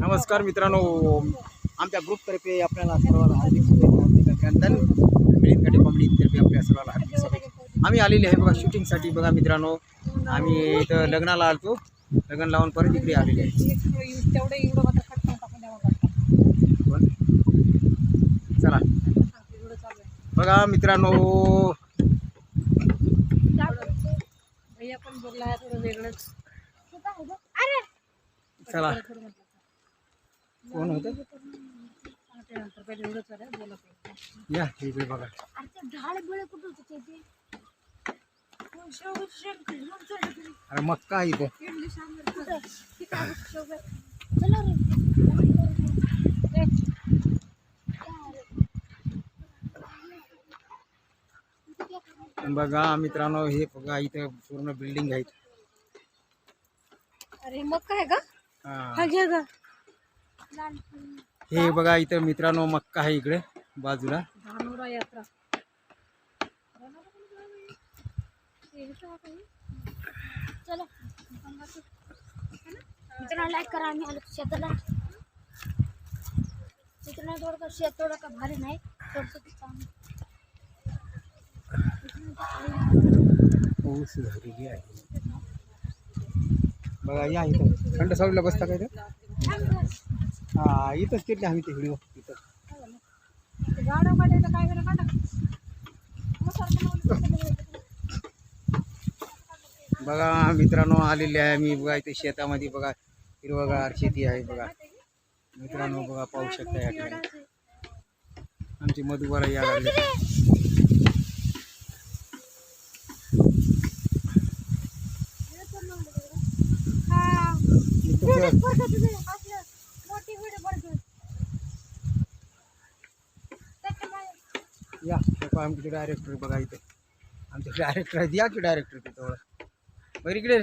नमस्कार मित्रांनो आमच्या ग्रुपतर्फे आपल्याला सर्वांना हार्दिक शुभेच्छा अभिनंदन. मिलिंद कॉमेडीतर्फे आपल्या सर्वांना हार्दिक शुभेच्छा. आम्ही आलेले आहे बघा शूटिंगसाठी बघा मित्रांनो. आम्ही इथं लग्नाला आलतो. लग्न लावून परत इकडे आलेले आहे. तेवढं एवढं चला. बघा मित्रांनो. चला. कोण होतं? या इकडे बघा अरे मग काय इथं बघा मित्रांनो हे बघा इथं पूर्ण बिल्डिंग आहेत अरे मग काय का? हा. हा घ्या का? हे बघा इथं मित्रांनो मक्का आहे इकडे बाजूला. लाईक करा आम्ही आलो शेताला. मित्रांनो थोडं शेत थोडं का भारी नाही थोडंसं पाऊस झालेली आहे. बघा या इथं. थंड सावलीला बसता काय तर हा इथंच केली आम्ही इथं काढायचं काय करा काढा बघा मित्रांनो आलेले आहे मी. बघा इथे शेतामध्ये बघा हिरवगार शेती आहे बघा. मित्रांनो बघा पाहू शकता या ठिकाणी. आमची मधुबाला या लागले इथं या बघा आमचे डायरेक्टर बघा इथे. आमचे डायरेक्टर आहेत. या की डायरेक्टर तिथं बरं इकडे.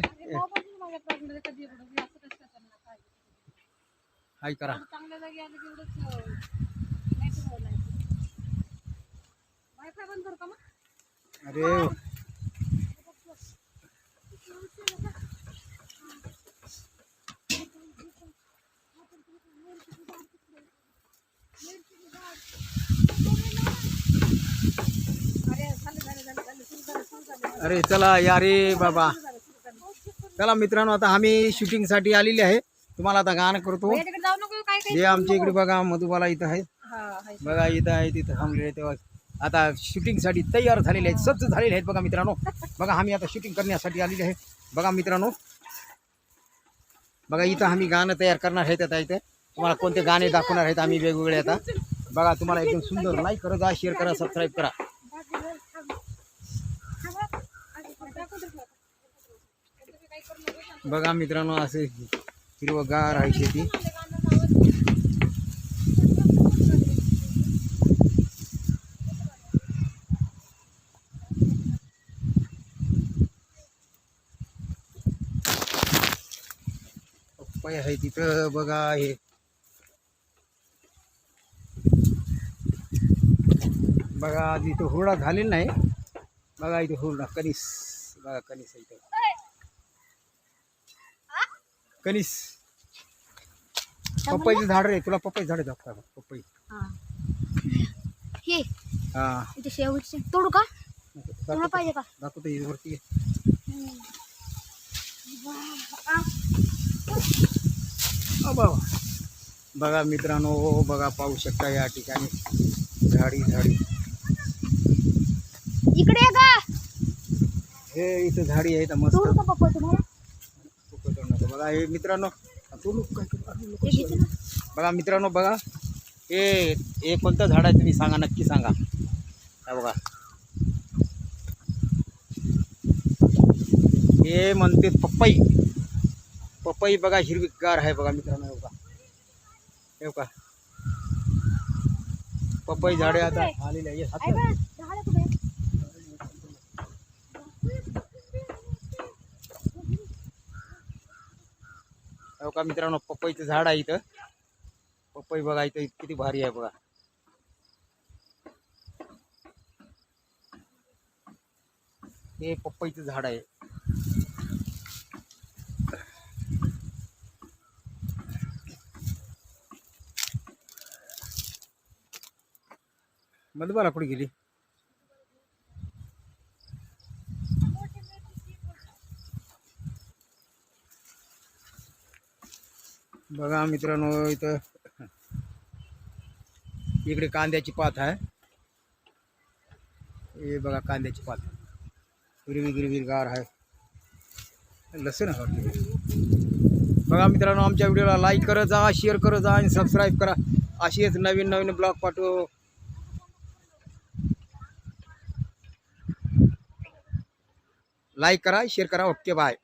हाय करा. चांगल्या अरे चला या रे बाबा. चला मित्रांनो आता आम्ही शूटिंगसाठी आलेले आहे. तुम्हाला आता गाणं करतो. हे आमच्या इकडे बघा मधुबाला इथं आहे. हा. बघा इथं आहे तिथं थांबलेले तेव्हा. आता शूटिंगसाठी तयार झालेले आहेत सज्ज झालेले आहेत बघा मित्रांनो. बघा आम्ही आता शूटिंग करण्यासाठी आलेले आहे. बघा मित्रांनो. बघा इथं आम्ही गाणं तयार करणार आहेत आता इथं. तुम्हाला कोणते गाणे दाखवणार आहेत आम्ही वेगवेगळे आता. बघा तुम्हाला एकदम सुंदर लाईक करा जा शेअर करा सबस्क्राईब करा. बघा मित्रांनो असे हिरवगार आहे शेती. पप्पाय आहे तिथं बघा हे. बघा तिथं हुरडा झालेला नाही. बघा इथे हुरडा कणीस. बघा कणीस आहे इथं. कणीस पपईचं झाड रे तुला पपई झाड दाखवा पपई. हे. हा. इथे शेवटचे. तोडू का? तुला दाखवतो पाहिजे का? दाखवतो हे वरती अबा. बघा मित्रांनो बघा पाहू शकता या ठिकाणी. झाडी झाडी. इकडे ये का हे इथं झाडी आहेत मस्त. तोडू का पप्पा तुम्हाला. बघा हे मित्रांनो काय बघा मित्रांनो बघा. हे हे कोणतं झाड आहे तुम्ही सांगा नक्की सांगा. हा बघा. हे म्हणते पपई. पपई बघा हिरवीगार आहे बघा मित्रांनो हे बघा. हे बघा. पपई झाडे आता आलेले आहे. हो का मित्रांनो पपईचं झाड आहे इथं. पपई बघा इथं किती भारी आहे बघा. हे पपईचं झाड आहे. मधुबाला कुठे गेली? बघा मित्रांनो इथं इकडे कांद्याची पात आहे. हे बघा कांद्याची पात. हिरवी हिरवी गार आहे लसूण बघा मित्रांनो आमच्या व्हिडिओला लाईक करत जा शेअर करत जा आणि सबस्क्राईब करा. अशीच नवीन नवीन ब्लॉग पाठवू. लाईक करा शेअर करा. Okay bye